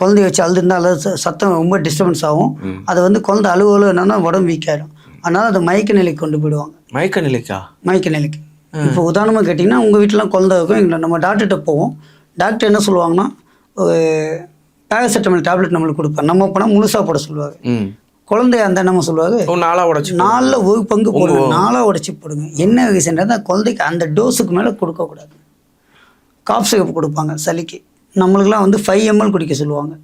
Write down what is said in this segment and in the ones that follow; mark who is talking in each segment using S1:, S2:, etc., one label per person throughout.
S1: குழந்தைய வச்சு அழுதுருந்தா அழுது சத்தம் ரொம்ப டிஸ்டர்பன்ஸ் ஆகும். அதை வந்து குழந்தை அழுவலு என்னன்னா உடம்பு வீக் ஆயிடும் அதனால அதை மயக்க நிலைக்கு கொண்டு போயிடுவாங்க.
S2: மயக்க நிலைக்கா
S1: மயக்க நிலைக்கு இப்போ உதாரணமாக கேட்டிங்கன்னா உங்கள் வீட்டிலாம் குழந்தை இருக்கும். எங்களை நம்ம டாக்டர்கிட்ட போவோம். டாக்டர் என்ன சொல்லுவாங்கன்னா பேராசிட்டமல் டேப்லெட் நம்மளுக்கு கொடுப்பாங்க நம்ம போனால் முழுசாக போட சொல்லுவாங்க குழந்தைய அந்த நம்ம சொல்லுவாங்க
S2: ஓ நாளா உடைச்சு
S1: நாலில் ஒரு பங்கு போடுங்க. நாலாக உடச்சி போடுங்க. என்ன ரீசன்றது குழந்தைக்கு அந்த டோஸுக்கு மேலே கொடுக்கக்கூடாது காப் சிகப்பு கொடுப்பாங்க சளிக்கு. நம்மளுக்குலாம் வந்து ஃபைவ் எம்எல் குடிக்க சொல்லுவாங்க.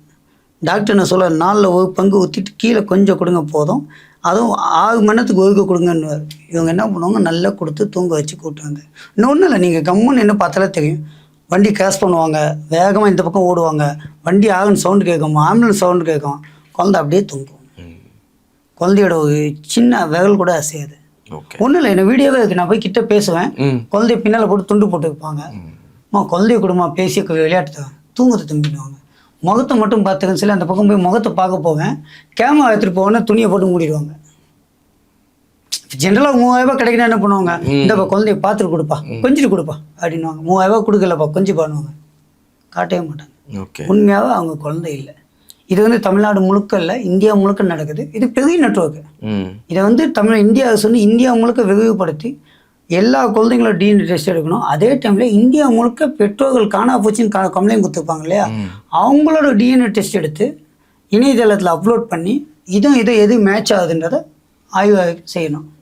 S1: டாக்டர் என்ன சொல்ல நாலில் ஒரு பங்கு ஊற்றிட்டு கீழே கொஞ்சம் கொடுங்க போதும். அதுவும் ஆறு மணி நேரத்துக்கு ஒதுக்க கொடுங்கன்னு இவங்க என்ன பண்ணுவாங்க நல்லா கொடுத்து தூங்க வச்சு கூட்டுவாங்க. இன்னொன்றும் இல்லை நீங்கள் கம்முன்னு என்ன பார்த்தாலே தெரியும். வண்டி கிராஸ் பண்ணுவாங்க வேகமாக இந்த பக்கம் ஓடுவாங்க. வண்டி ஆகன் சவுண்டு கேட்கும் ஆம்புலன்ஸ் சவுண்டு கேட்கும். குழந்தை அப்படியே தூங்கும். குழந்தையோட ஒரு சின்ன விரல் கூட அசையாது. ஒன்றும் இல்லை என்ன வீடியோவே இருக்கு நான் போய் கிட்ட பேசுவேன். குழந்தைய பின்னால் போட்டு துண்டு போட்டு வைப்பாங்க. அம்மா குழந்தைய கொடுமா பேசி விளையாட்டு தான் தூங்குறது தம்பிடுவாங்க முகத்தை மட்டும் பார்த்துக்கன்னு சொல்லி அந்த பக்கம் போய் முகத்தை பார்க்க போவேன். கேமரா எடுத்துகிட்டு போவேன்னா துணியை போட்டு மூடிடுவாங்க. ஜென்ரலாக மூவாயிரம் ரூபாய் கிடைக்கினா என்ன பண்ணுவாங்க? இந்தப்பா குழந்தைய பார்த்துட்டு கொடுப்பா. கொஞ்சிட்டு கொடுப்பா அப்படின்னுவாங்க. மூவாயிரம் ரூபாய் கொடுக்கலப்பா கொஞ்சம் பண்ணுவாங்க காட்டவே மாட்டாங்க. உண்மையாகவே அவங்க குழந்தை இல்லை. இது வந்து தமிழ்நாடு முழுக்க இல்லை இந்தியா முழுக்க நடக்குது. இது பெரிய நெட்வொர்க்கு
S2: ம்.
S1: இதை வந்து தமிழ் இந்தியா அரசு வந்து இந்தியா முழுக்க விரிவுபடுத்தி எல்லா குழந்தைங்களோட டிஎன்ஏ டெஸ்ட் எடுக்கணும். அதே டைமில் இந்தியா முழுக்க பெற்றோர்கள் காணா போச்சுன்னு கா கம்ப்ளைண்ட் கொடுத்துருப்பாங்க இல்லையா? அவங்களோட டிஎன்ஏ டெஸ்ட் எடுத்து இணையதளத்தில் அப்லோட் பண்ணி இதுவும் இதை எது மேட்ச் ஆகுதுன்றதை ஆய்வு செய்யணும்.